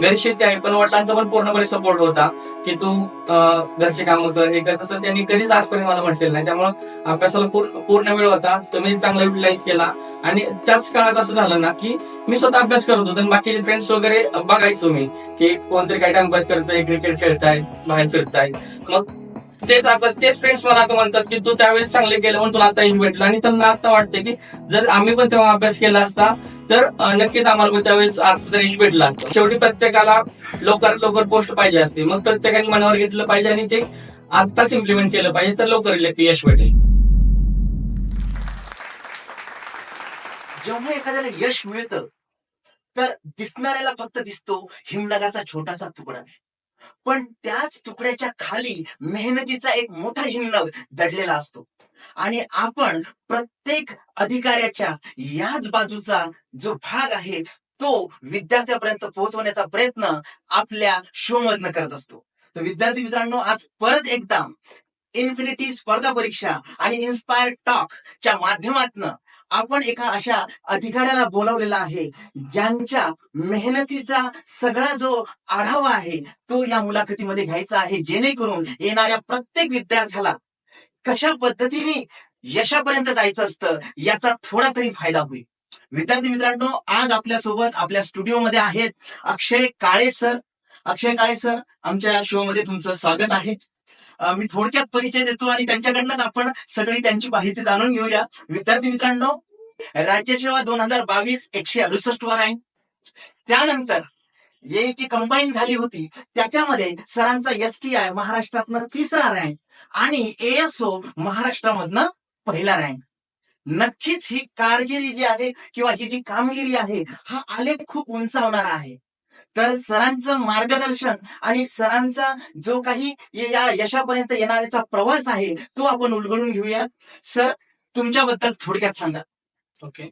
घरी शेती आहे पण वडिलांचा पण पूर्णपणे सपोर्ट होता की तू घरचे काम कर हे कर. तसं त्यांनी कधीच आजपर्यंत मला म्हटलेलं नाही. त्यामुळे अभ्यासाला पूर्ण वेळ होता. तो मी चांगला युटिलाइज केला. आणि त्याच काळात असं झालं ना की मी स्वतः अभ्यास करत होतो. आणि बाकीचे फ्रेंड्स वगैरे बघायचो मी की कोणतरी काय टाइमपास करताय क्रिकेट खेळताय बाहेर फिरताय मग तेच आता तेच फ्रेंड्स मला आता म्हणतात की तू त्यावेळेस चांगले केलं म्हणून तुला आता यश भेटलं. आणि त्यांना आता वाटते की जर आम्ही पण तेव्हा अभ्यास केला असता तर नक्कीच आम्हाला पण त्यावेळेस आता तर यश भेटलं असतं. शेवटी प्रत्येकाला लवकरात लवकर पोस्ट पाहिजे असते. मग प्रत्येकाने मनावर घेतलं पाहिजे आणि ते आत्ताच इम्प्लिमेंट केलं पाहिजे तर लवकर यश भेटेल. जेव्हा एखाद्याला यश मिळतं तर दिसणाऱ्याला फक्त दिसतो हिमनगाचा छोटासा तुकडा. पण त्याच तुकड्याच्या खाली मेहनतीचा एक मोठा हिमनग दडलेला असतो. आणि आपण प्रत्येक अधिकाऱ्याच्या याच बाजूचा जो भाग आहे तो विद्यार्थ्यापर्यंत पोहोचवण्याचा प्रयत्न आपल्या शो मधनं करत असतो. तर विद्यार्थी मित्रांनो आज परत एकदा इन्फिनिटी स्पर्धा परीक्षा आणि इन्स्पायर टॉक च्या माध्यमातनं आपण एका अशा अधिकाऱ्याला बोलावलेला आहे ज्यांच्या मेहनतीचा सगळा जो आढावा आहे तो या मुलाखतीमध्ये घ्यायचा आहे. जेणेकरून येणाऱ्या प्रत्येक विद्यार्थ्याला कशा पद्धतीने यशापर्यंत जायचं असतं याचा थोडा तरी फायदा होईल. विद्यार्थी मित्रांनो आज आपल्यासोबत आपल्या स्टुडिओमध्ये आहेत अक्षय काळे सर. अक्षय काळे सर आमच्या शो मध्ये तुमचं स्वागत आहे. मी थोडक्यात परिचय देतो आणि त्यांच्याकडनंच आपण सगळी त्यांची माहिती जाणून घेऊया. विद्यार्थी मित्रांनो राज्यसेवा दोन हजार बावीस एकशे अडुसष्ट वर आहे. त्यानंतर ये जी कंबाईन झाली होती त्याच्यामध्ये सरांचा एस टी आय महाराष्ट्रातनं तिसरा रँक आणि एएसओ महाराष्ट्रामधनं पहिला रँक नक्कीच ही कारगिरी जी आहे किंवा ही जी कामगिरी आहे हा आलेख खूप उंचावणारा आहे. तर सरांचं मार्गदर्शन आणि सरांचा जो काही या यशापर्यंत येणाऱ्याचा प्रवास आहे तो आपण उलगडून घेऊया. सर तुमच्याबद्दल थोडक्यात सांगा. ओके.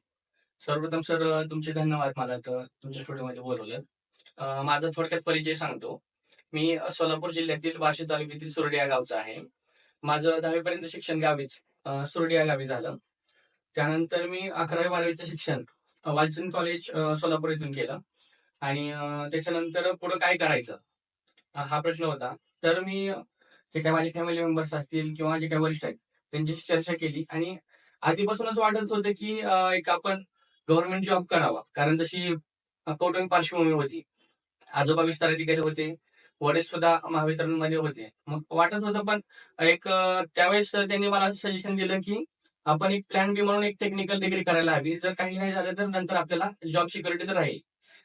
सर्वप्रथम सर तुमचे धन्यवाद मला तर तुमच्या स्टुडिओमध्ये बोलवलं माझा थोडक्यात परिचय सांगतो. मी सोलापूर जिल्ह्यातील वाशी तालुक्यातील सुरडिया गावचा आहे. माझं दहावीपर्यंत शिक्षण गावीच सुरडिया गावी झालं. त्यानंतर मी अकरावी बारावीचं शिक्षण वालचंद कॉलेज सोलापूर इथून केलं. आणि त्याच्यानंतर पुढे काय करायचं? हा प्रश्न होता. तर मी जे काही माझे फॅमिली मेंबर्स असतील किंवा जे काही वरिष्ठ आहेत त्यांच्याशी चर्चा केली आणि आधीपासूनच वाटत होतं की एक आपण गव्हर्नमेंट जॉब करावा. कारण जशी कौटुंबिक पार्श्वभूमी होती आजोबा विस्तार अधिकारी होते वडील सुद्धा महावितरणमध्ये होते. मग वाटत होतं पण एक त्यावेळेस त्यांनी मला असं सजेशन दिलं की आपण एक प्लॅन बी म्हणून एक टेक्निकल डिग्री करायला हवी. जर काही नाही झालं तर नंतर आपल्याला जॉब सिक्युरिटी तर राहील.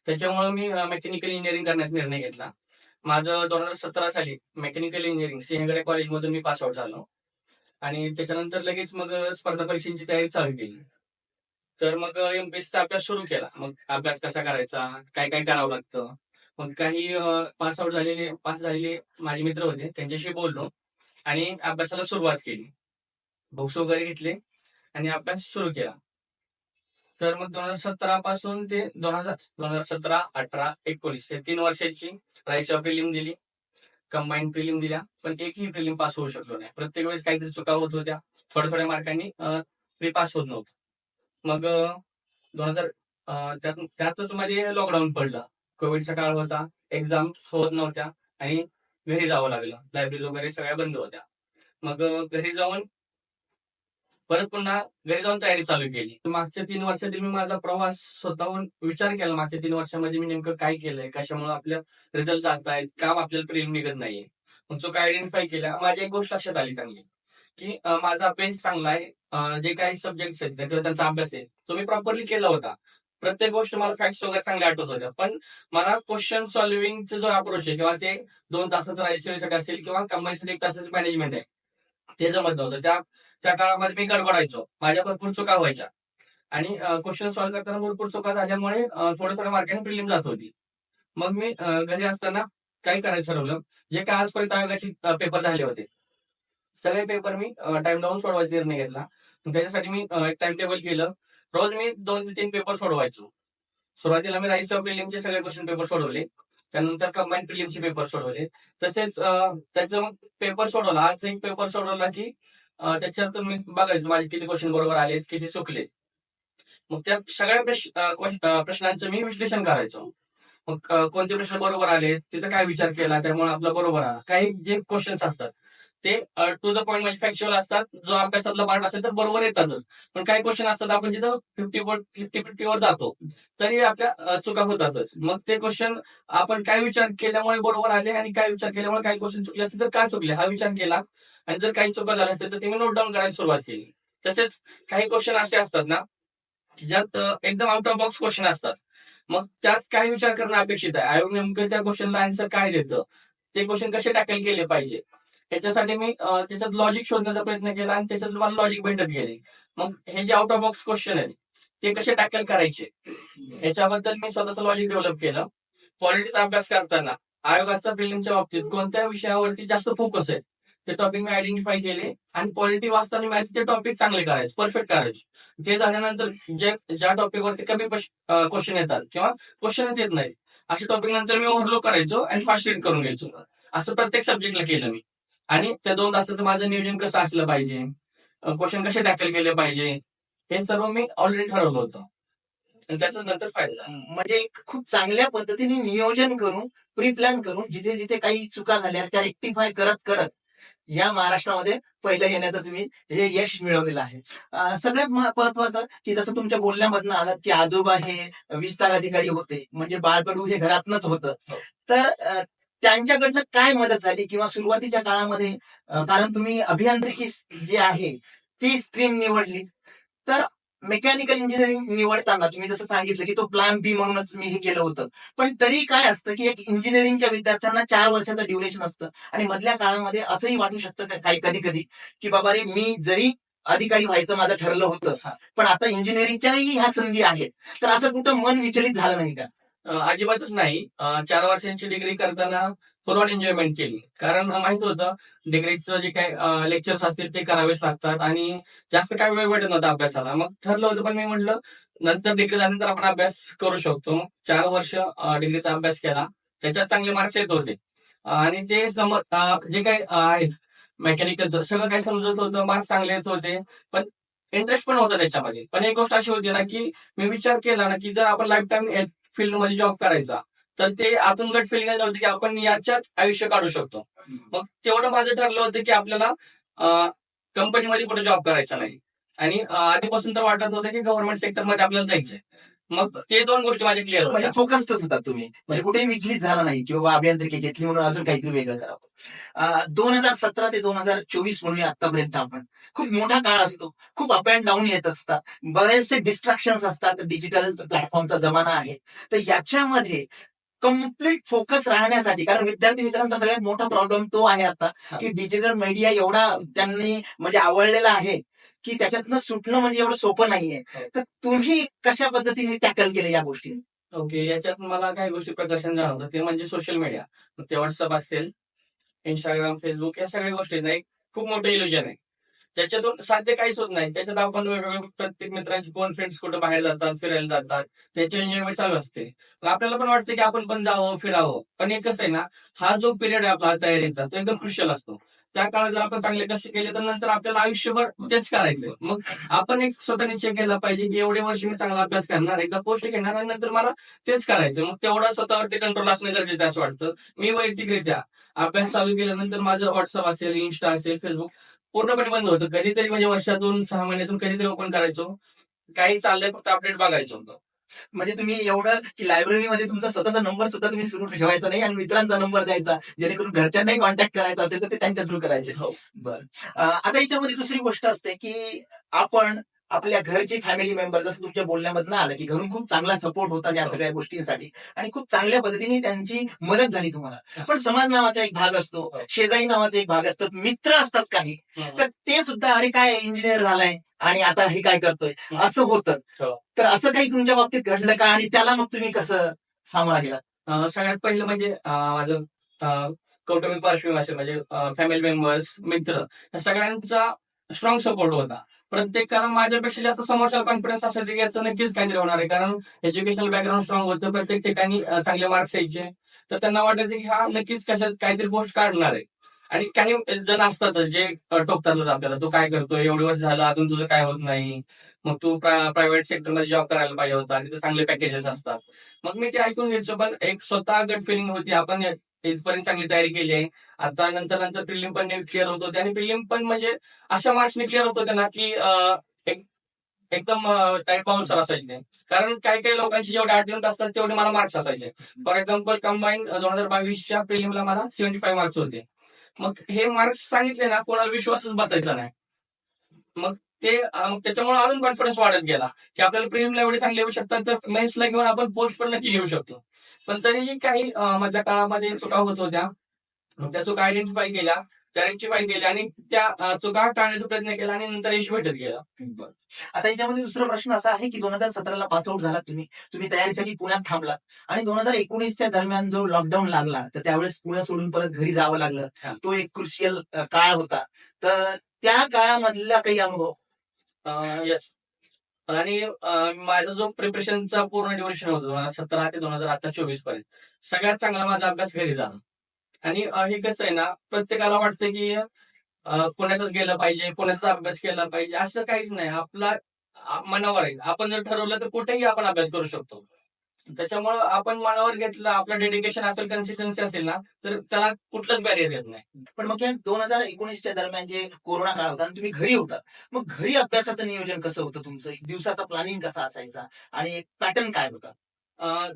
त्याच्यामुळे मी मेकॅनिकल इंजिनिअरिंग करण्याचा निर्णय घेतला. माझं दोन हजार सतरा साली मेकॅनिकल इंजिनिअरिंग सिंहगडे कॉलेजमधून मी पास आउट झालो. आणि त्याच्यानंतर लगेच मग स्पर्धा परीक्षेची तयारी चालू केली. तर मग एमपीएसचा अभ्यास सुरू केला. मग अभ्यास कसा करायचा काय काय करावं लागतं? मग काही पास आउट झालेले पास झालेले माझे मित्र होते त्यांच्याशी बोललो आणि अभ्यासाला सुरुवात केली. बुक्स वगैरे घेतले आणि अभ्यास सुरू केला. तर मग दोन हजार सतरा पासून ते दोन हजार दोन हजार सतरा अठरा एकोणीस या तीन वर्षाची रायसेवा फिल्म दिली. कंबाईन फिल्म दिल्या. पण एकही फिल्म पास होऊ शकलो नाही. प्रत्येक वेळेस काहीतरी चुका होत होत्या. थोड्या थोड्या मार्कांनी प्री पास होत नव्हतं. मग दोन हजार त्यात त्यातच मध्ये लॉकडाऊन पडलं. कोविडचा काळ होता. एक्झाम होत नव्हत्या. आणि घरी जावं लागलं. लायब्ररीज वगैरे सगळ्या बंद होत्या. मग घरी जाऊन परत पुन्हा घरी जाऊन तयारी चालू केली. मागच्या तीन वर्षातील मी माझा प्रवास स्वतःहून विचार केला. मागच्या तीन वर्षामध्ये मी नेमकं काय केलंय? कशामुळे आपल्या रिझल्ट जात आहेत काम आपल्याला प्रेम निघत नाहीये? मग तो काय आयडेंटिफाय केला माझी एक गोष्ट लक्षात आली चांगली की माझा अभ्यास चांगला आहे. जे काही सब्जेक्ट आहेत किंवा त्यांचा अभ्यास आहे तो मी प्रॉपरली केला होता. प्रत्येक गोष्ट मला फॅक्ट्स वगैरे चांगल्या आठवत होत्या. पण मला क्वेश्चन सॉल्व्हिंगचा जो अप्रोच आहे किंवा ते दोन तासाचं साठी असेल किंवा कंबाईनसाठी एक तासाचं मॅनेजमेंट आहे ते जमत नव्हतं. त्या त्या काळामध्ये मी गडबडायचो. माझ्या भरपूर चुका व्हायच्या. आणि क्वेश्चन सॉल्व्ह करताना भरपूर चुका झाल्यामुळे थोडं थोडं मार्केट प्रिलिम जात होती. मग मी घरी असताना काय करायचं ठरवलं. जे काय आजपर्यंत आयोगाचे पेपर झाले होते. सगळे पेपर मी टाइम लावून सोडवायचा निर्णय घेतला. त्याच्यासाठी मी एक टाइम टेबल केलं. रोज मी दोन ते तीन पेपर सोडवायचो. सुरुवातीला मी राईस प्रिलिमचे सगळे क्वेश्चन पेपर सोडवले. त्यानंतर कंबाईन प्रिलिमचे पेपर सोडवले. तसेच त्याचा मग पेपर सोडवला. आज एक पेपर सोडवला की त्याच्यात मी बघायचं माझे किती क्वेश्चन बरोबर आले किती चुकले मग त्या सगळ्या प्रश्नांचं मी विश्लेषण करायचो. मग कोणते प्रश्न बरोबर आले तिथं काय विचार केला त्यामुळे आपला बरोबर आला. काही जे क्वेश्चन्स असतात ते टू द पॉईंट म्हणजे फॅक्च्युअल असतात. जो अभ्यासातला पार्ट असेल तर बरोबर येतातच. पण काही क्वेश्चन असतात आपण जिथं फिफ्टी फिफ्टी फिफ्टीवर जातो तरी आपल्या चुका होतातच. मग ते क्वेश्चन आपण काय विचार केल्यामुळे बरोबर आले आणि काय विचार केल्यामुळे काही क्वेश्चन चुकले असतील तर काय चुकले? हा विचार केला आणि जर काही चुका झाल्या असतील तर ते मी नोट डाऊन करायला सुरुवात केली. तसेच काही क्वेश्चन असे असतात ना ज्यात एकदम आउट ऑफ बॉक्स क्वेश्चन असतात. मग त्यात काय विचार करणं अपेक्षित आहे? आयोग नेमकं त्या क्वेश्चनला आन्सर काय देतं? ते क्वेश्चन कसे टॅकल केले पाहिजे? याच्यासाठी मी त्याच्यात लॉजिक शोधण्याचा प्रयत्न केला आणि त्याच्यात मला लॉजिक भेटत गेले. मग हे जे आउट ऑफ बॉक्स क्वेश्चन आहेत ते कसे टॅकल करायचे? याच्याबद्दल मी स्वतःचं लॉजिक डेव्हलप केलं. पॉलिटिक्स अभ्यास करताना आयोगाच्या फिल्मच्या बाबतीत कोणत्या विषयावरती जास्त फोकस आहे ते टॉपिक मी आयडेंटिफाय केले आणि पॉलिटी वाचताना माहिती ते टॉपिक चांगले करायचे परफेक्ट करायचे. ते झाल्यानंतर जे ज्या टॉपिक वरती कमी क्वेश्चन येतात किंवा क्वेश्चनच येत नाहीत अशा टॉपिक नंतर मी ओव्हरलो करायचो आणि फास्ट रीड करून घ्यायचो. असं प्रत्येक सब्जेक्टला केलं मी. आणि त्या दोन तासाचं माझं नियोजन कसं असलं पाहिजे? क्वेश्चन कसे टॅकल केले पाहिजे? हे सर्व मी ऑलरेडी ठरवलं होतं. आणि त्याचा नंतर फायदा म्हणजे एक खूप चांगल्या पद्धतीने नियोजन करून प्री प्लॅन करून जिथे जिथे काही चुका झाल्या त्या रेक्टिफाय करत करत या महाराष्ट्रामध्ये पहिलं येण्याचं तुम्ही हे यश मिळवलेलं आहे. सगळ्यात महत्वाचं की जसं तुमच्या बोलण्यामधनं आलं की आजोबा हे विस्तार अधिकारी होते. म्हणजे बाळकडू हे घरातनच होतं. हो. तर त्यांच्याकडनं काय मदत झाली किंवा सुरुवातीच्या काळामध्ये कारण तुम्ही अभियांत्रिकी जी आहे ती स्ट्रीम निवडली. तर मेकॅनिकल इंजिनिअरिंग निवडताना तुम्ही जसं सांगितलं की तो प्लॅन बी म्हणूनच मी हे केलं होतं. पण तरी काय असतं की एक इंजिनिअरिंगच्या विद्यार्थ्यांना चार वर्षाचं ड्युरेशन असतं. आणि मधल्या काळामध्ये असंही वाटू शकतं काही कधी कधी की बाबा रे मी जरी अधिकारी व्हायचं माझं ठरलं होतं. पण आता इंजिनिअरिंगच्याही ह्या संधी आहेत. तर असं कुठं मन विचलित झालं नाही का? अजिबातच नाही. चार वर्षांची डिग्री करताना फुल एन्जॉयमेंट केली. कारण माहीत होतं डिग्रीचं जे काही लेक्चर्स असतील ते करावेच लागतात आणि जास्त काय वेळ भेटत नव्हता अभ्यासाला. मग ठरलं होतं पण मी म्हटलं नंतर डिग्री झाल्यानंतर आपण अभ्यास करू शकतो. मग चार वर्ष डिग्रीचा अभ्यास केला. त्याच्यात चांगले मार्क्स येत होते. आणि ते सम जे काही आहेत मेकॅनिकलचं सगळं काही समजत होतं मार्क्स चांगले येत होते. पण इंटरेस्ट पण होता त्याच्यामध्ये. पण एक गोष्ट अशी होती ना की मी विचार केला ना की जर आपण लाईफ टाईम फील्डमध्ये जॉब करायचा. तर ते आतून गट फिलिंग होतं की आपण याच्यात आयुष्य काढू शकतो. मग तेवढं माझं ठरलं होतं की आपल्याला कंपनीमध्ये कुठे जॉब करायचा नाही. आणि आधीपासून तर वाटत होतं की गव्हर्नमेंट सेक्टरमध्ये आपल्याला जायचंय. मग ते दोन गोष्टी माझ्या क्लिअर म्हणजे होत्या फोकस्डच होतात तुम्ही. म्हणजे कुठेही विचलित झाला नाही की बाबा अभियांत्रिकी घेतली म्हणून अजून काहीतरी वेगळं करावं दोन हजार सतरा ते दोन हजार चोवीस म्हणूया आतापर्यंत आपण. खूप मोठा काळ असतो. खूप अप अँड डाऊन येत असतात. बरेचसे डिस्ट्रॅक्शन असतात. डिजिटल प्लॅटफॉर्मचा जमाना आहे. तर याच्यामध्ये कंप्लीट फोकस राहण्यासाठी कारण विद्यार्थी मित्रांचा सगळ्यात मोठा प्रॉब्लेम तो आहे आता की डिजिटल मीडिया एवढा त्यांनी म्हणजे आवडलेला आहे. की त्याच्यातनं सुटणं म्हणजे एवढं सोपं नाहीये. हो. तर तुम्ही कशा पद्धतीने टॅकल केलं या गोष्टी ओके याच्यात मला काही गोष्टी प्रकर्षण जाणवतं ते म्हणजे सोशल मीडिया. ते व्हॉट्सअप असेल इंस्टाग्राम फेसबुक या सगळ्या गोष्टी नाही खूप मोठं इल्युजन आहे. त्याच्यातून साध्य काहीच होत नाही. त्याच्यात आपण वेगवेगळे प्रत्येक मित्रांची कोण फ्रेंड्स कुठं बाहेर जातात फिरायला जातात त्याची एन्जॉयमेंट चालू असते. मग आपल्याला पण वाटतं की आपण पण जावं फिरावं. पण एक कसं आहे ना हा जो पिरियड आहे आपला तयारीचा तो एकदम क्रुशियल असतो. त्या काळात जर आपण चांगले कष्ट केले तर नंतर आपल्याला आयुष्यभर तेच करायचं. मग आपण एक स्वतः निश्चय केला पाहिजे की एवढे वर्ष मी चांगला अभ्यास करणार एकदा पोस्ट घेणार आणि नंतर मला तेच करायचं. मग तेवढा स्वतःवरती कंट्रोल असणं गरजेचं असं वाटतं. मी वैयक्तिकरित्या अभ्यास चालू केल्यानंतर माझं व्हॉट्सअप असेल इन्स्टा असेल फेसबुक पूर्णपणे बंद होतं. कधीतरी म्हणजे वर्षातून सहा महिन्यातून कधीतरी ओपन करायचो. काही चाललंय फक्त अपडेट बघायचो. होतं म्हणजे तुम्ही एवढं की लायब्ररीमध्ये तुमचा स्वतःचा नंबर सुद्धा तुम्ही सुरू ठेवायचा नाही आणि मित्रांचा नंबर द्यायचा जेणेकरून घरच्यांनाही कॉन्टॅक्ट करायचा असेल तर ते त्यांच्या थ्रू करायचे. हो. बरं. आता याच्यामध्ये दुसरी गोष्ट असते की आपण आपल्या घरचे फॅमिली मेंबर जसं तुमच्या बोलण्यामधनं आलं की घरून खूप चांगला सपोर्ट होता या हो. सगळ्या गोष्टींसाठी आणि खूप चांगल्या पद्धतीने त्यांची मदत झाली तुम्हाला पण समाज नावाचा एक भाग असतो हो. शेजारी नावाचा एक भाग असतो मित्र असतात काही. तर ते सुद्धा अरे काय इंजिनियर झालाय आणि आता हे काय करतोय. असं होतं हो. तर असं काही तुमच्या बाबतीत घडलं का आणि त्याला मग तुम्ही कसं सामोरा गेला सगळ्यात पहिलं म्हणजे माझं कौटुंबिक पार्श्वभूमी असेल म्हणजे फॅमिली मेंबर्स मित्र या सगळ्यांचा स्ट्रॉंग सपोर्ट होता प्रत्येक कारण माझ्यापेक्षा जास्त समोरच्या कॉन्फिडन्स असायचं की याचं नक्कीच काहीतरी होणार आहे. कारण एज्युकेशनल बॅकग्राऊंड स्ट्रॉंग होतं प्रत्येक ठिकाणी चांगले मार्क्स यायचे. तर त्यांना वाटायचं की हा नक्कीच कशात काहीतरी पोस्ट काढणार आहे. आणि काही जण असतातच जे टोकतातच आपल्याला. तू काय करतोय? एवढे वर्ष झालं अजून तुझं काय होत नाही? मग तू प्रायव्हेट सेक्टरमध्ये जॉब करायला पाहिजे होता. तिथे चांगले पॅकेजेस असतात. मग मी ते ऐकून घ्यायचो पण एक स्वतः गट फिलिंग होती. आपण इथपर्यंत चांगली तयारी केली आहे. आता नंतर नंतर प्रिलिम पण क्लिअर होत होते. आणि प्रिलिम पण म्हणजे अशा मार्क्सने क्लिअर होत होते ना की एक एकदम टाईट पाऊन्सर असायचे कारण काही काही लोकांचे जेवढे अटेम्प्ट असतात तेवढे मला मार्क्स असायचे. फॉर एक्झाम्पल कंबाईन दोन हजार बावीसच्या प्रिलिमला मला सेव्हन्टी फाईव्ह मार्क्स होते. मग हे मार्क्स सांगितले ना कोणाला विश्वासच बसायचा नाही. मग ते त्याच्यामुळे अजून कॉन्फिडन्स वाढत गेला. की आपल्याला प्रिलिमला एवढे चांगले येऊ शकतात तर मेन्सला घेऊन आपण पोस्ट पण नक्की घेऊ शकतो. पण तरीही काही मधल्या काळामध्ये चुका होत होत्या. त्या चुका आयडेंटिफाय केल्या त्या रेक्टिफाय केल्या आणि त्या चुका टाळण्याचा प्रयत्न केला आणि नंतर यश भेटत गेलं. बरं. आता याच्यामध्ये दुसरा प्रश्न असा आहे की दोन हजार सतराला पासआउट झालात तुम्ही. तुम्ही तयारीसाठी पुण्यात थांबलात. आणि दोन हजार एकोणीसच्या दरम्यान जो लॉकडाऊन लागला तर त्यावेळेस पुणे सोडून परत घरी जावं लागलं. तो एक क्रुशियल काळ होता. तर त्या काळामधला काही अनुभव? येस आणि माझा जो प्रिपरेशनचा पूर्ण ड्युरेशन होता सतरा ते दोन हजार आता चोवीसपर्यंत सगळ्यात चांगला माझा अभ्यास घरी झाला. आणि हे कसं आहे ना प्रत्येकाला वाटतं की पुण्यातच गेलं पाहिजे पुण्याचा अभ्यास केला पाहिजे असं काहीच नाही. आपला मनावर आहे. आपण जर ठरवलं तर कुठेही आपण अभ्यास करू शकतो. त्याच्यामुळं आपण मनावर घेतलं आपलं डेडिकेशन असेल कन्सिस्टन्सी असेल ना तर त्याला कुठलंच बॅरियर येत नाही. पण मग दोन हजार एकोणीसच्या दरम्यान जे कोरोना काळ होता आणि तुम्ही घरी होता मग घरी अभ्यासाचं नियोजन कसं होतं तुमचं? दिवसाचा प्लॅनिंग कसा असायचा? आणि एक पॅटर्न काय होता?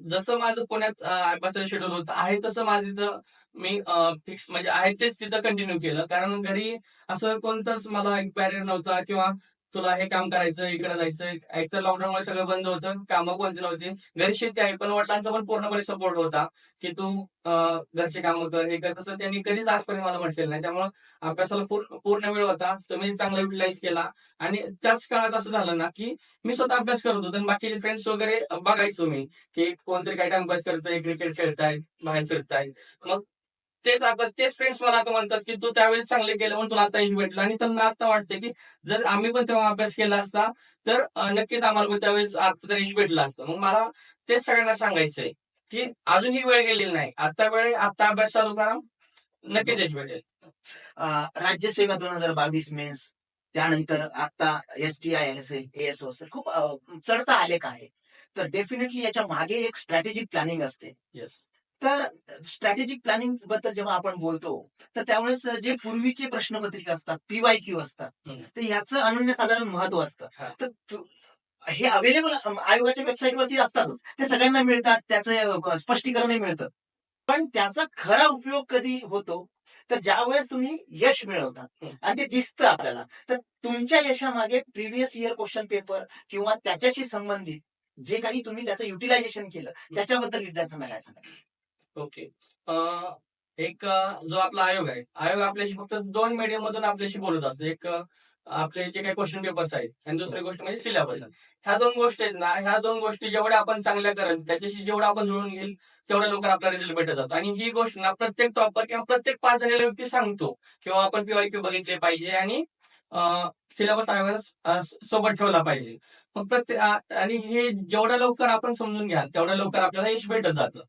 जसं माझं पुण्यात अभ्यासाचं शेड्यूल होतं आहे तसं माझं इथं मी फिक्स म्हणजे आहे तेच तिथं कंटिन्यू केलं. कारण घरी असं कोणताच मला एक बॅरियर नव्हता किंवा तुला हे काम करायचं इकडे जायचं एक तर लॉकडाऊनमुळे सगळं बंद होतं कामं कोणती नव्हती. घरी शेती आहे पण वडिलांचा पण पूर्णपणे सपोर्ट होता की तू घरचे कामं कर हे कर. तसं त्यांनी कधीच आजपर्यंत मला म्हटलेलं नाही. त्यामुळे अभ्यासाला पूर्ण वेळ होता. तो मी चांगला युटिलाइज केला. आणि त्याच काळात असं झालं ना की मी स्वतः अभ्यास करत होतो. आणि बाकीचे फ्रेंड्स वगैरे बघायचो मी की कोणतरी काय टाइमपास करताय क्रिकेट खेळतायत बाहेर फिरतायत. मग तेच आता तेच फ्रेंड्स मला आता म्हणतात की तू त्यावेळेस चांगले केलं म्हणून तुला आता यश भेटलं. आणि त्यांना आता वाटते की जर आम्ही पण तेव्हा अभ्यास केला असता तर नक्कीच आम्हाला पण त्यावेळेस आता तर यश भेटलं असतं. मग मला तेच सगळ्यांना सांगायचंय की अजूनही वेळ गेलेली नाही. आता वेळ आता अभ्यास चालू करा. नक्कीच यश भेटेल. अं, राज्यसेवा दोन हजार बावीस मेन्स त्यानंतर आता एस टी आय असेल एस असेल खूप चढता आलेख आहे. तर डेफिनेटली याच्या मागे एक स्ट्रॅटेजिक प्लॅनिंग असते. येस तर स्ट्रॅटेजिक प्लॅनिंगबद्दल जेव्हा आपण बोलतो तर त्यावेळेस जे पूर्वीचे प्रश्नपत्रिका असतात पीवाय क्यू असतात. तर याचं अनन्यसाधारण महत्त्व असतं. तर हे अवेलेबल आयोगाच्या वेबसाईटवरती असतातच ते सगळ्यांना मिळतात त्याचं स्पष्टीकरणही मिळतं पण त्याचा खरा उपयोग कधी होतो तर ज्या वेळेस तुम्ही यश मिळवता. आणि ते दिसतं आपल्याला तर तुमच्या यशामागे प्रिव्हियस इयर क्वेश्चन पेपर किंवा त्याच्याशी संबंधित जे काही तुम्ही त्याचं युटिलायझेशन केलं त्याच्याबद्दल विद्यार्थ्यांना काय सांगा ओके. एक जो आपला आयोग आहे आयोग आपल्याशी फक्त दोन मीडियम मधून आपल्याशी बोलत असतो. एक आपले जे काही क्वेश्चन पेपर्स आहेत आणि दुसरी गोष्ट म्हणजे सिलेबस ह्या दोन गोष्टी आहेत ना ह्या दोन गोष्टी जेवढ्या आपण चांगल्या करेल त्याच्याशी जेवढं आपण जुळून घेईल तेवढ्या लवकर आपला रिझल्ट भेटत जातो. आणि ही गोष्ट ना प्रत्येक टॉपर किंवा प्रत्येक पाच झालेला व्यक्ती सांगतो किंवा आपण पीवायक्यू बघितले पाहिजे आणि सिलेबस आयोगाला सोबत ठेवला पाहिजे. मग प्रत्येक आणि हे जेवढ्या लवकर आपण समजून घ्याल तेवढ्या लवकर आपल्याला यश भेटत जातं.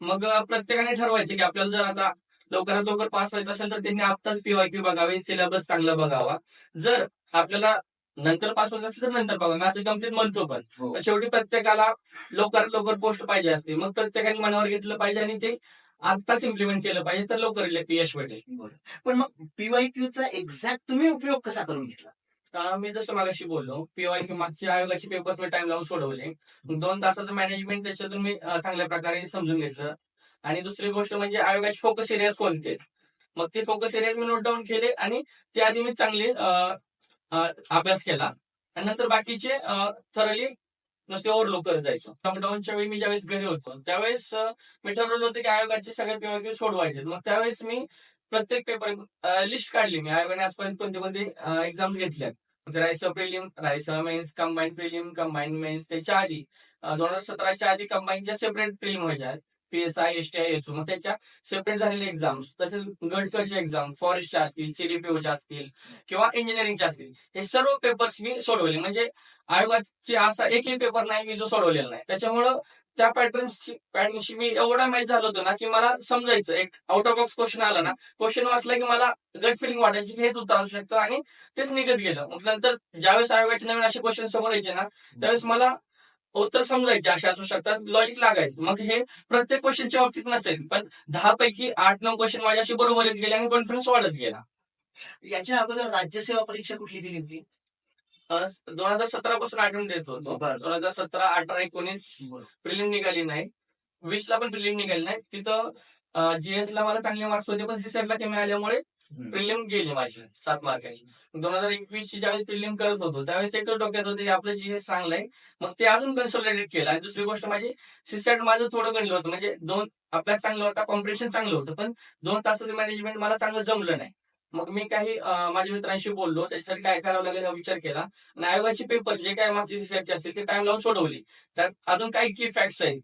मग प्रत्येकाने ठरवायचे की आपल्याला जर आता लवकरात लवकर पास व्हायचं असेल तर त्यांनी आत्ताच पीवायक्यू बघावे सिलेबस चांगला बघावा. जर आपल्याला नंतर पास व्हायचं असेल तर नंतर बघा मी असं गमतीत म्हणतो पण. पण शेवटी प्रत्येकाला लवकरात लवकर पोस्ट पाहिजे असते. मग प्रत्येकाने मनावर घेतलं पाहिजे आणि ते आत्ताच इम्प्लिमेंट केलं पाहिजे तर लवकर यश भेटेल. पण मग पीवाय चा एक्झॅक्ट तुम्ही उपयोग कसा करून घेतला? मी जसं मागाशी बोललो पीवाय मागच्या आयोगाचे पेपर्स मी टाइम लावून सोडवले. दोन तासाचं मॅनेजमेंट त्याच्यातून मी चांगल्या प्रकारे समजून घेतलं. आणि दुसरी गोष्ट म्हणजे आयोगाचे फोकस एरियाज कोणते? मग ते फोकस एरियाज मी नोट डाऊन केले आणि त्याआधी मी चांगले अभ्यास केला. आणि नंतर बाकीचे थरली नुसते ओव्हरलो करत जायचो. लॉकडाऊनच्या वेळी मी ज्यावेळेस घरी होतो त्यावेळेस मी ठरवलं होतं की आयोगाचे सगळे पेपर सोडवायचे मग त्यावेळेस मी प्रत्येक पेपर लिस्ट काढली मी. आयोगाने आजपर्यंत कोणते कोणते एक्झाम्स घेतल्यात. रायसह prelim Raisa mains combine prelim combine mains त्याच्या आधी दोन हजार सतराच्या आधी कंबाईनच्या सेपरेट प्रिलिम व्हायच्या पीएसआय एसटीआय एसओ मग त्याच्या सेपरेट झालेले एक्झाम्स तसेच गडकरचे एक्झाम फॉरेस्टच्या असतील सीडीपीओच्या असतील किंवा इंजिनिअरिंगच्या असतील हे सर्व पेपर्स मी सोडवले. म्हणजे आयोगाचे असा एकही पेपर नाही मी जो सोडवलेला नाही. त्याच्यामुळं त्या पॅटर्नशी पॅटर्नशी मी एवढा मॅच झालो होतो ना की मला समजायचं. एक आउट ऑफ बॉक्स क्वेश्चन आला ना क्वेश्चन वाचला की मला गट फिलिंग वाटायची की हेच उत्तर असू शकतं आणि तेच निघत गेलं. मग नंतर ज्यावेळेस आयोगाचे नवीन असे क्वेश्चन समोर यायचे ना त्यावेळेस मला उत्तर समजायचे असे असू शकतात लॉजिक लागायचं. मग हे प्रत्येक क्वेश्चनच्या बाबतीत नसेल पण दहा पैकी आठ नऊ क्वेश्चन माझ्याशी बरोबर येत गेले आणि कॉन्फिडन्स वाढत गेला. याच्या अगोदर राज्यसेवा परीक्षा कुठली दिली होती? दोन हजार सतरा पासून आठवण देत होतो. दोन हजार सतरा अठरा एकोणीस प्रिलिम निघाली नाही. वीस ला पण प्रिलिम निघाली नाही. तिथं जीएस ला मला चांगले मार्क्स होते पण सीसेट ला कमी आल्यामुळे प्रिलिम गेली माझी सात मार्कांनी दोन हजार एकवीस ची ज्यावेळेस प्रिलिम करत होतो त्यावेळेस एकच डोक्यात होते आपलं जीएस चांगलं आहे मग ते अजून कन्सोलिडेट केलं. आणि दुसरी गोष्ट माझी सीसेट माझं थोडं गणलं होतं. म्हणजे दोन अभ्यास चांगला होता कॉम्पिटिशन चांगलं होतं पण दोन तासाचं मॅनेजमेंट मला चांगलं जमलं नाही. मग मी काही माझ्या मित्रांशी बोललो त्याच्यासाठी काय करावं लागेल हा विचार केला. आणि आयोगाचे पेपर जे काय मागचे सीसेटचे असतील ते टाइम लावून सोडवली. त्यात अजून काही की फॅक्ट्स आहेत.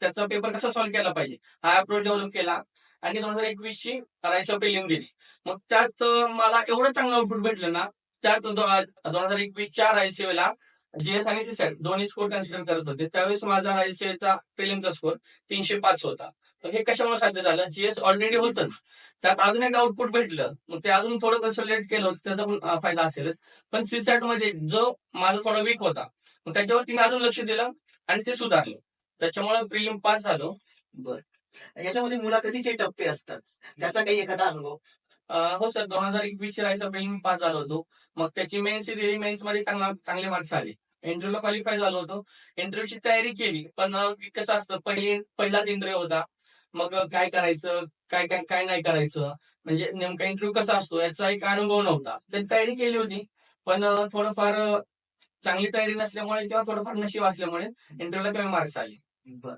त्याचा पेपर कसा सॉल्व्ह केला पाहिजे? हा अप्रोच डेव्हलप केला. आणि दोन हजार एकवीस ची रायसा प्रिलिम दिली. मग त्यात मला एवढं चांगलं आउटपुट भेटलं ना त्यात दोन हजार एकवीसच्या रायसेवेला जीएस आणि सीसेट दोन्ही स्कोर कन्सिडर करत होते. त्यावेळेस माझा रायसेचा प्रिलिमचा स्कोर तीनशे पाच होता. हे कशामुळे साध्य झालं? जीएस ऑलरेडी होतच. त्यात अजून एक आउटपुट भेटलं. मग ते अजून थोडं कन्सोलिडेट केलं होतं त्याचा पण फायदा असेलच. पण सीसॅटमध्ये जो माझा थोडा वीक होता मग त्याच्यावरती मी अजून लक्ष दिलं आणि ते सुधारलं. त्याच्यामुळे प्रिलिम पास झालो. बर. याच्यामध्ये मुलाखतीचे टप्पे असतात. त्याचा काही एखादा अनुभव? हो सर. दोन हजार एकवीस ची रायसा प्रिलिम पास झालो होतो. मग त्याची मेन्स दिली. मेन्समध्ये चांगला चांगले मार्क्स आले. इंटरव्ह्यूला क्वालिफाय झालो होतो. इंटरव्ह्यूची तयारी केली. पण कसं असतं? पहिली पहिलाच इंटरव्ह्यू होता. मग काय करायचं? काय काय काय नाही करायचं? म्हणजे नेमका इंटरव्ह्यू कसा असतो? याचा एक अनुभव नव्हता. तर तयारी केली होती. पण थोडंफार चांगली तयारी नसल्यामुळे किंवा थोडंफार नशीब असल्यामुळे इंटरव्ह्यूला कमी मार्क्स आले. बर.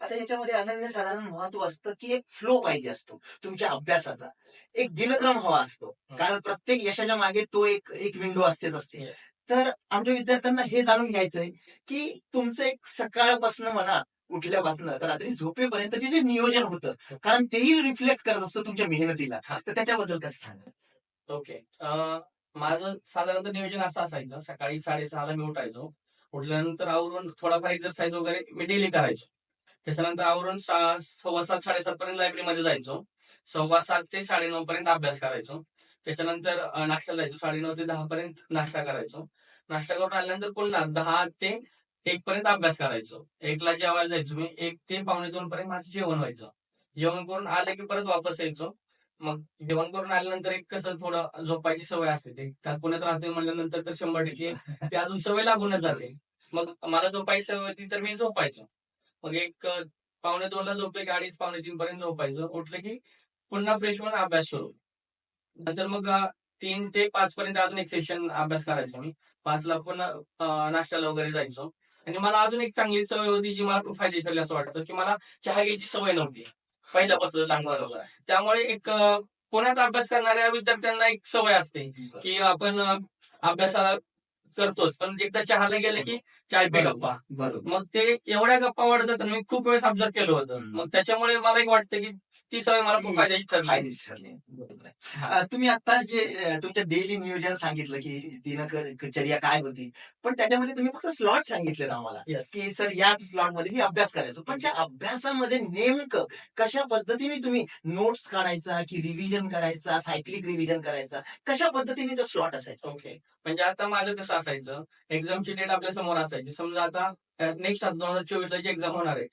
आता याच्यामध्ये अनन्यसाधारण महत्त्व असतं की एक फ्लो पाहिजे असतो तुमच्या अभ्यासाचा. एक दिनक्रम हवा असतो. कारण प्रत्येक यशाच्या मागे तो एक एक विंडो असतेच असते. तर आमच्या विद्यार्थ्यांना हे जाणून घ्यायचंय की तुमचं एक सकाळपासून म्हणा उठल्यापासून तर रात्री झोपेपर्यंतचे जे नियोजन होतं कारण तेही रिफ्लेक्ट करत असतं तुमच्या मेहनतीला. तर त्याच्याबद्दल कसं सांगा ओके. माझं साधारणतः नियोजन असं असायचं. सकाळी साडेसहाला मी उठायचो. उठल्यानंतर आवरून थोडाफार एक्सरसाइज वगैरे मी डेली करायचो. त्याच्यानंतर आवरून सव्वा सात साडेसात पर्यंत लायब्ररीमध्ये जायचो. सव्वा सात ते साडेनऊ पर्यंत अभ्यास करायचो. त्याच्यानंतर नाश्ता जायचो. साडेनऊ ते दहा पर्यंत नाश्ता करायचो. नाश्ता करून आल्यानंतर पुन्हा दहा ते एक पर्यंत अभ्यास करायचो. एकला जेवायला जायचो मी. एक ते पावणे दोन पर्यंत माझं जेवण व्हायचं. जेवण करून आलं की परत वापस यायचो. मग जेवण करून आल्यानंतर एक कसं थोडं झोपायची सवय असते. ते पुण्यात राहते म्हणल्यानंतर तर शंभर टक्के ते अजून सवय लागूनच जाते. मग मला झोपायची सवय होती तर मी झोपायचो. मग एक पावणे दोनला झोपले की अडीच पावणे तीन पर्यंत झोपायचो. उठलं की पुन्हा फ्रेश होऊन अभ्यास सुरू. नंतर मग तीन ते पाच पर्यंत अजून एक सेशन अभ्यास करायचो मी. पाचला पुन्हा नाश्त्याला वगैरे जायचो. आणि मला अजून एक चांगली सवय होती जी मला खूप फायदेशीर ठरली असं वाटतं की मला चहा घ्यायची सवय नव्हती. पहिल्यापासून लहानपणापासून त्यामुळे एक पुण्यात अभ्यास करणाऱ्या विद्यार्थ्यांना एक सवय असते की आपण अभ्यासाला करतोच. पण एकदा चहाला गेलं की चाय पे गप्पा. बरोबर. मग ते एवढ्या गप्पा वाढतात मी खूप वेळेस ऑब्झर्व केलं होतं. मग त्याच्यामुळे मला एक वाटतं की ती सवय मला खूप फायद्याची ठरली. फायदेशीर ठरले. बरोबर आहे. अं, तुम्ही आता जे अं, तुमच्या डेली नियोजन सांगितलं की दिनचर्या काय होती पण त्याच्यामध्ये तुम्ही फक्त स्लॉट सांगितले आम्हाला Yes. की सर या स्लॉटमध्ये मी अभ्यास करायचो. पण त्या अभ्यासामध्ये नेमकं कशा पद्धतीने तुम्ही नोट्स काढायचा की रिव्हिजन करायचा सायक्लिक रिव्हिजन करायचा कशा पद्धतीने तो स्लॉट असायचा? ओके म्हणजे आता माझं कसं असायचं एक्झामची डेट आपल्यासमोर असायची. समजा आता नेक्स्ट दोन हजार चोवीस ला जी एक्झाम होणार आहे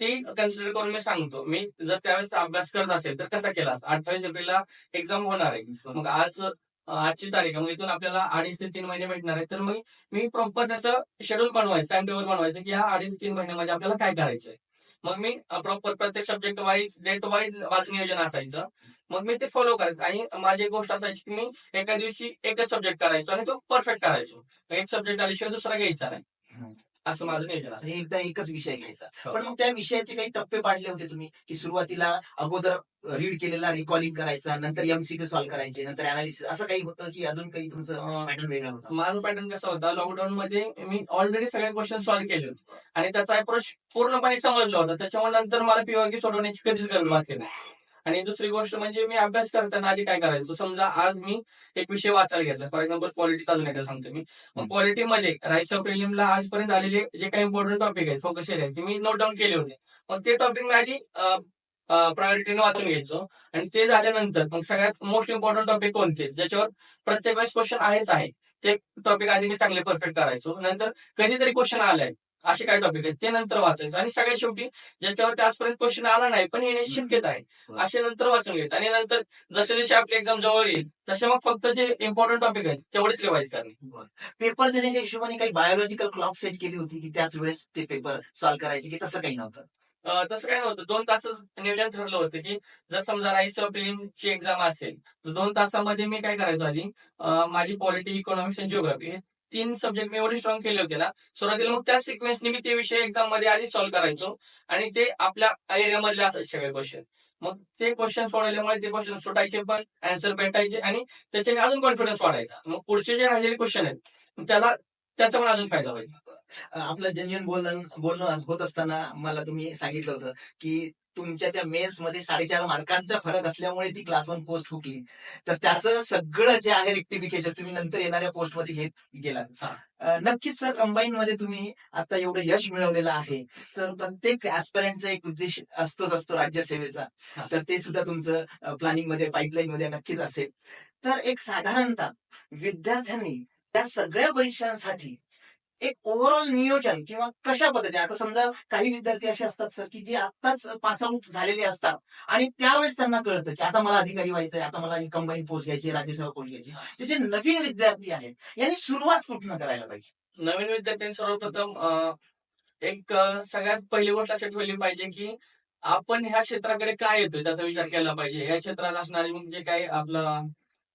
ती कन्सिडर करून मी सांगतो. मी जर त्यावेळेस अभ्यास करत असेल तर कसा केला अठ्ठावीस एप्रिलला एक्झाम होणार आहे. मग आज आजची तारीख आहे. मग इथून आपल्याला अडीच ते तीन महिने भेटणार आहे तर मग मी प्रॉपर त्याचं शेड्यूल बनवायचं टाइम टेबल बनवायचं की ह्या अडीच ते तीन महिन्यामध्ये आपल्याला काय करायचंय मग मी प्रॉपर प्रत्येक सब्जेक्ट वाईज डेट वाईज माझं नियोजन असायचं. मग मी ते फॉलो करायचं. आणि माझी एक गोष्ट असायची की मी एका दिवशी एकच सब्जेक्ट करायचो आणि तो परफेक्ट करायचो. एक सब्जेक्ट आल्याशिवाय दुसरा घ्यायचा नाही. असं माझं नियोजन आणि एकदा एकच विषय घ्यायचा. हो. पण मग त्या विषयाचे काही टप्पे पाडले होते तुम्ही की सुरुवातीला अगोदर रीड केलेला रिकॉलिंग करायचा नंतर एमसीक्यू सॉल्व्ह करायचे नंतर अनालिसिस असं काही होतं की अजून काही तुमचं पॅटर्न वेगळा होता? माझा पॅटर्न कसा होता लॉकडाऊन मध्ये मी ऑलरेडी सगळे क्वेश्चन सॉल्व्ह केले होते. आणि त्याचा अप्रोच पूर्णपणे समजला होता. त्याच्यामुळे नंतर मला पीवाकी सोडवण्याची कधीच गरज नाही. आणि दुसरी गोष्ट म्हणजे मी अभ्यास करताना आधी काय करायचो? समजा आज मी एक विषय वाचायला घेतला. फॉर एक्झाम्पल पॉलिटिक्स अजून एकदा सांगतो मी. मग पॉलिटीमध्ये राईस ऑफ प्रिलिमला आजपर्यंत आलेले जे काही इम्पॉर्टंट टॉपिक आहेत फोकस एरिया ते मी नोट डाऊन केले होते. मग ते टॉपिक मी आधी प्रायोरिटीने वाचून घ्यायचो. आणि ते झाल्यानंतर मग सगळ्यात मोस्ट इम्पॉर्टंट टॉपिक कोणते? ज्याच्यावर प्रत्येक वेळेस क्वेश्चन आहेच आहे. ते टॉपिक आधी मी चांगले परफेक्ट करायचो. नंतर कधीतरी क्वेश्चन आलाय. असे काही टॉपिक आहेत? ते नंतर वाचायचं. आणि सगळ्यात शेवटी ज्याच्यावरती आजपर्यंत क्वेश्चन आला नाही पण येण्याची शक्यता आहे. असे नंतर वाचून घ्यायचं. आणि नंतर जसे जसे आपली एक्झाम जवळ येईल तसे मग फक्त जे इम्पॉर्टंट टॉपिक आहेत तेवढेच रिवाइज करणे. पेपर देण्याच्या हिशोबाने काही बायोलॉजिकल क्लॉक सेट केली होती की त्याच वेळेस ते पेपर सॉल्व्ह करायचे की तसं काही नव्हतं? तसं काय नव्हतं. दोन तासच नियोजन ठरलं होतं की जर समजा राईस ची एक्झाम असेल तर दोन तासामध्ये मी काय करायचो आधी? माझी पॉलिटी इकॉनॉमिक्स आणि जिओग्राफी तीन सब्जेक्ट मी एवढे स्ट्रॉंग केले होते ना. सुरुवातीला मग त्या सिक्वेन्सने मी ते विषय एक्झाममध्ये आधी सॉल्व्ह करायचो. आणि ते आपल्या एरियामधले असत सगळे क्वेश्चन मग ते क्वेश्चन सोडवल्यामुळे ते क्वेश्चन सुटायचे पण आन्सर भेटायचे आणि त्याच्याने अजून कॉन्फिडन्स वाढायचा. मग पुढचे जे राहिलेले क्वेश्चन आहेत त्याला त्याचा पण अजून फायदा व्हायचा. आपलं जेन्युअन बोलणं बोलणं होत असताना मला तुम्ही सांगितलं होतं की तुमच्या त्या मेन्समध्ये साडेचार मार्कांचा फरक असल्यामुळे ती क्लास वन पोस्ट हुकली. तर त्याचं सगळं जे आहे रेक्टिफिकेशन तुम्ही नंतर येणाऱ्या पोस्टमध्ये घेत गेलात. नक्कीच सर कंबाईन मध्ये तुम्ही आता एवढं यश मिळवलेलं आहे. तर प्रत्येक ऍस्परंटचा एक उद्देश असतोच असतो राज्यसेवेचा. तर ते सुद्धा तुमचं प्लॅनिंगमध्ये पाईपलाईन मध्ये नक्कीच असेल. तर एक साधारणतः विद्यार्थ्यांनी त्या सगळ्या परीक्षांसाठी एक ओव्हरऑल नियोजन किंवा कशा पद्धतीने? आता समजा काही विद्यार्थी असे असतात सर की जे आत्ताच पास आउट झालेले असतात आणि त्यावेळेस त्यांना कळतं की आता मला अधिकारी व्हायचंय आता मला कंबाईन पोस्ट घ्यायची राज्यसेवा पोस्ट घ्यायची. जे नवीन विद्यार्थी आहेत यांनी सुरुवात कुठनं करायला पाहिजे? नवीन विद्यार्थ्यांनी सर्वप्रथम एक सगळ्यात पहिली गोष्ट लक्षात ठेवली पाहिजे की आपण ह्या क्षेत्राकडे काय येतोय त्याचा विचार केला पाहिजे. ह्या क्षेत्रात असणारी मग जे काही आपलं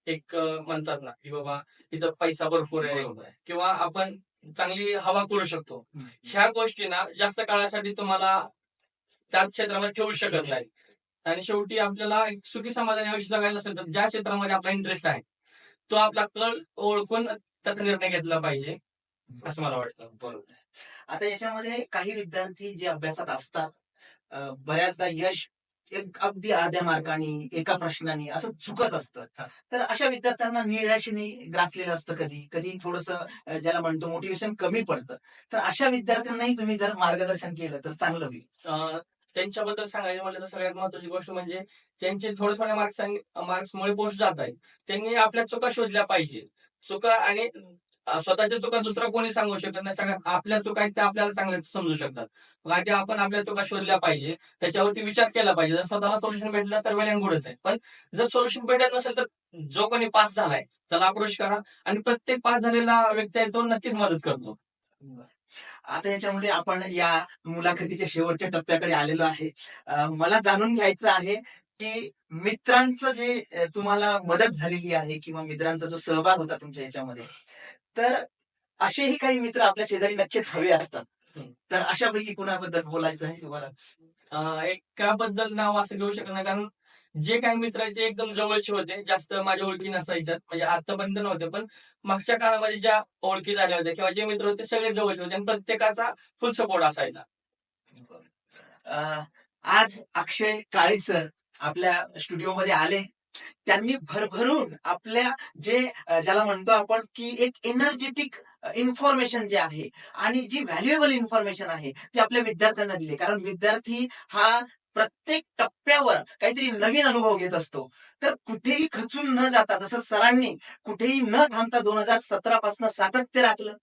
एक म्हणतात ना की बाबा इथं पैसा भरपूर आहे. किंवा आपण चांगली हवा करू शकतो. ह्या गोष्टी ना जास्त काळासाठी तुम्हाला त्याच क्षेत्रामध्ये ठेवू शकत नाही. आणि शेवटी आपल्याला एक सुखी समाजाने आयुष्य जगायचं असेल तर ज्या क्षेत्रामध्ये आपला इंटरेस्ट आहे तो आपला कल ओळखून त्याचा निर्णय घेतला पाहिजे असं मला वाटतं. बरोबर. आता याच्यामध्ये काही विद्यार्थी जे अभ्यासात असतात बऱ्याचदा यश एक अगदी अर्ध्या मार्कानी एका प्रश्नाने असं चुकत असतं. तर अशा विद्यार्थ्यांना निराशेने ग्रासलेलं असतं कधी कधी थोडस ज्याला म्हणतो मोटिवेशन कमी पडतं. तर अशा विद्यार्थ्यांनाही तुम्ही जर मार्गदर्शन केलं तर चांगलं होईल. त्यांच्याबद्दल सांगायचं म्हटलं तर सगळ्यात महत्वाची गोष्ट म्हणजे त्यांचे थोडे थोड्या मार्क्स मार्क्समुळे पोस्ट जात आहेत. त्यांनी आपल्या चुका शोधल्या पाहिजे चुका आणि स्वतःच्या चुका दुसरा कोणी सांगू शकत नाही. सगळ्या आपल्या चुका आहेत त्या आपल्याला चांगल्या समजू शकतात. मग आधी आपण आपल्या चुका शोधल्या पाहिजे. त्याच्यावरती विचार केला पाहिजे. जर स्वतःला सोल्युशन भेटलं तर वेल अँड गुडच आहे. पण जर सोल्युशन भेटत नसेल तर जो कोणी पास झालाय त्याला अप्रोच करा आणि प्रत्येक पास झालेला व्यक्ती आहे तो नक्कीच मदत करतो. आता याच्यामध्ये आपण या मुलाखतीच्या शेवटच्या टप्प्याकडे आलेलो आहे. मला जाणून घ्यायचं आहे की मित्रांचं जे तुम्हाला मदत झालेली आहे किंवा मित्रांचा जो सहभाग होता तुमच्या याच्यामध्ये तर असेही काही मित्र आपल्या शेजारी नक्कीच हवे असतात. तर अशापैकी कुणाबद्दल बोलायचं आहे तुम्हाला? एकाबद्दल नाव असं घेऊ शकत नाही कारण जे काही मित्र आहेत ते एकदम जवळचे होते जास्त माझ्या ओळखी नसायच्यात म्हणजे आतापर्यंत नव्हते पण मागच्या काळामध्ये ज्या ओळखी झाल्या होत्या किंवा जे मित्र होते सगळे जवळचे होते आणि प्रत्येकाचा फुल सपोर्ट असायचा. आज अक्षय काळे सर आपल्या स्टुडिओमध्ये आले. त्यांनी भरभरून आपल्या जे ज्याला म्हणतो आपण की एक एनर्जेटिक इन्फॉर्मेशन जे आहे आणि जी व्हॅल्युएबल इन्फॉर्मेशन आहे ती आपल्या विद्यार्थ्यांना दिली. कारण विद्यार्थी हा प्रत्येक टप्प्यावर काहीतरी नवीन अनुभव घेत असतो. तर कुठेही खचून न जाता जसं सरांनी कुठेही न थांबता दोन हजार सतरा पासून सातत्य राखलं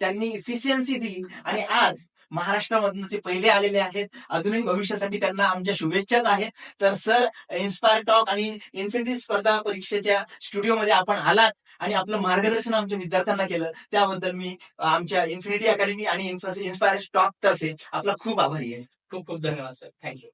त्यांनी इफिशियन्सी दिली आणि आज महाराष्ट्रामधनं ते पहिले आलेले आहेत. अजूनही भविष्यासाठी त्यांना आमच्या शुभेच्छाच आहेत. तर सर इन्स्पायर टॉक आणि इन्फिनिटी स्पर्धा परीक्षेच्या स्टुडिओमध्ये आपण आलात आणि आपलं मार्गदर्शन आमच्या विद्यार्थ्यांना केलं. त्याबद्दल मी आमच्या इन्फिनिटी अकॅडमी आणि इन्स्पायर टॉक तर्फे आपला खूप आभारी आहे. खूप खूप धन्यवाद सर. थँक्यू